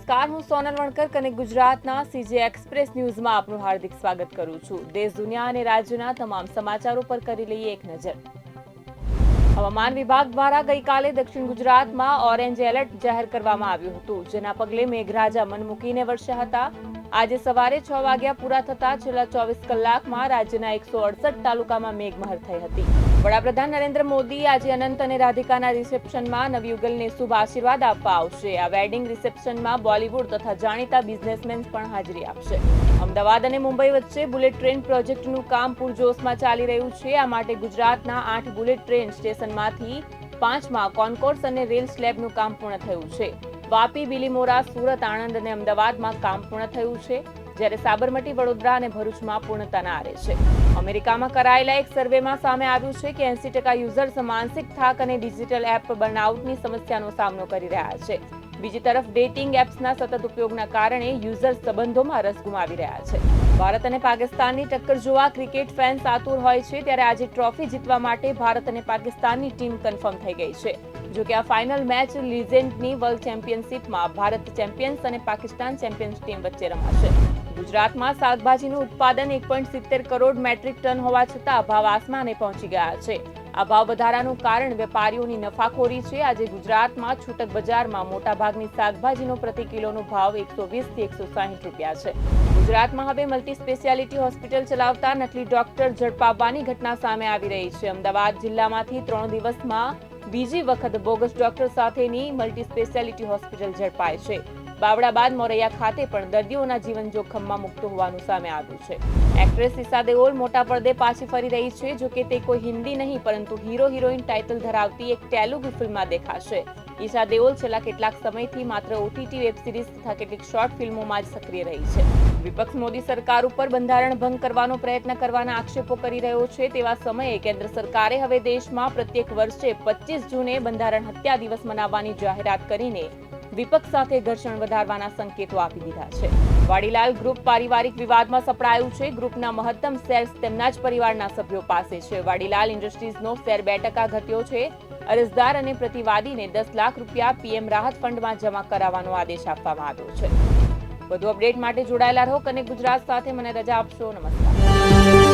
નમસ્કાર, હું સોનલ વણકર અને ગુજરાતના સીજે એક્સપ્રેસ ન્યૂઝમાં આપનું હાર્દિક સ્વાગત કરું છું. દેશ, દુનિયા અને રાજ્યના તમામ સમાચારો પર કરી લઈએ એક નજર. હવામાન વિભાગ દ્વારા ગઈકાલે દક્ષિણ ગુજરાતમાં ઓરેન્જ એલર્ટ જાહેર કરવામાં આવ્યું હતું, જેના પગલે મેઘરાજા મન મૂકીને વરસ્યા હતા. આજે સવારે છ વાગ્યા પૂરા થતા છેલ્લા ચોવીસ કલાકમાં રાજ્યના એકસો અડસઠ તાલુકામાં મેઘમહેર થઈ હતી. વડાપ્રધાન નરેન્દ્ર મોદી આજે અનંત અને રાધિકાના રિસેપ્શનમાં નવયુગલને શુભ આશીર્વાદ આપવા આવશે. આ વેડિંગ રિસેપ્શનમાં બોલિવૂડ તથા જાણીતા બિઝનેસમેન પણ હાજરી આપશે. અમદાવાદ અને મુંબઈ વચ્ચે બુલેટ ટ્રેન પ્રોજેક્ટનું કામ પૂરજોશમાં ચાલી રહ્યું છે. આ માટે ગુજરાતના આઠ બુલેટ ટ્રેન સ્ટેશનમાંથી પાંચમાં કોન્કોર્સ અને રેલ સ્લેબનું કામ પૂર્ણ થયું છે. વાપી, બિલીમોરા, સુરત, આણંદ અને અમદાવાદમાં કામ પૂર્ણ થયું છે, જ્યારે સાબરમતી, વડોદરા અને ભરૂચમાં પૂર્ણતાના આરે છે. અમેરિકામાં કરાયેલા એક સર્વેમાં સામે આવ્યું છે કે એંસી ટકા યુઝર્સ માનસિક થાક અને ડિજિટલ એપ બર્નઆઉટની સમસ્યાનો સામનો કરી રહ્યા છે. બીજી તરફ, ડેટિંગ એપ્સના સતત ઉપયોગના કારણે યુઝર્સ સંબંધોમાં રસ ગુમાવી રહ્યા છે. ભારત અને પાકિસ્તાનની ટક્કર જોવા ક્રિકેટ ફેન્સ આતુર હોય છે, ત્યારે આજે ટ્રોફી જીતવા માટે ભારત અને પાકિસ્તાનની ટીમ કન્ફર્મ થઈ ગઈ છે. જો કે આ ફાઇનલ મેચ લિઝેન્ડની વર્લ્ડ ચેમ્પિયનશિપમાં ભારત ચેમ્પિયન્સ અને પાકિસ્તાન ચેમ્પિયન્સ ટીમ વચ્ચે રમાશે. ગુજરાતમાં શાકભાજીનું ઉત્પાદન એક પોઈન્ટ સિત્તેર કરોડ મેટ્રિક ટન હોવા છતાં ભાવ આસમાને પહોંચી ગયા છે. આ ભાવ વધારાનું કારણ વેપારીઓની નફાખોરી છે. આજે ગુજરાતમાં છૂટક બજારમાં મોટાભાગની શાકભાજીનો પ્રતિ કિલોનો ભાવ એકસો વીસથી એકસો સાહીઠ રૂપિયા છે. ગુજરાતમાં હવે મલ્ટી સ્પેશિયાલિટી હોસ્પિટલ ચલાવતા નકલી ડોક્ટર ઝડપાવવાની ઘટના સામે આવી રહી છે. અમદાવાદ જિલ્લામાંથી ત્રણ દિવસમાં બીજી વખત બોગસ ડોક્ટર સાથેની મલ્ટી સ્પેશિયાલિટી હોસ્પિટલ ઝડપાય છે. બાવડા બાદ મોરૈયા ખાતે પણ દર્દીઓના જીવન જોખમમાં મુક્ત હોવાનું સામે આવ્યું છે. એક્ટ્રેસ ઈશા દેઓલ મોટા પડદે પાછી ફરી રહી છે, જો કે તે કોઈ હિન્દી નહીં, પરંતુ હીરો હિરોઈન ટાઇટલ ધરાવતી એક તેલુગુ ફિલ્મમાં દેખાશે. ઈશા દેઓલ છેલ્લા કેટલાક સમયથી માત્ર ઓટીટી વેબ સિરીઝ તથા કેટલીક શોર્ટ ફિલ્મોમાં જ સક્રિય રહી છે. વિપક્ષ મોદી સરકાર ઉપર બંધારણ ભંગ કરવાનો પ્રયત્ન કરવાના આક્ષેપો કરી રહ્યો છે તેવા સમયે કેન્દ્ર સરકારે હવે દેશમાં પ્રત્યેક વર્ષે પચીસ જૂને બંધારણ હત્યા દિવસ મનાવવાની જાહેરાત કરીને વિપક્ષ સાથે ઘર્ષણ વધારવાના સંકેતો આપી દીધા છે. વાડીલાલ ગ્રુપ પારિવારિક વિવાદમાં સપડાયું છે. ગ્રુપના મહત્તમ શેર્સ તેમના જ પરિવારના સભ્યો પાસે છે. વાડીલાલ ઇન્ડસ્ટ્રીઝનો શેર બે ટકા ઘટ્યો છે. અરજદાર અને પ્રતિવાદીને દસ લાખ રૂપિયા પીએમ રાહત ફંડમાં જમા કરાવવાનો આદેશ આપવામાં આવ્યો છે. વધુ અપડેટ માટે જોડાયેલા રહો. અને ગુજરાત સાથે મને રજા આપશો. નમસ્કાર.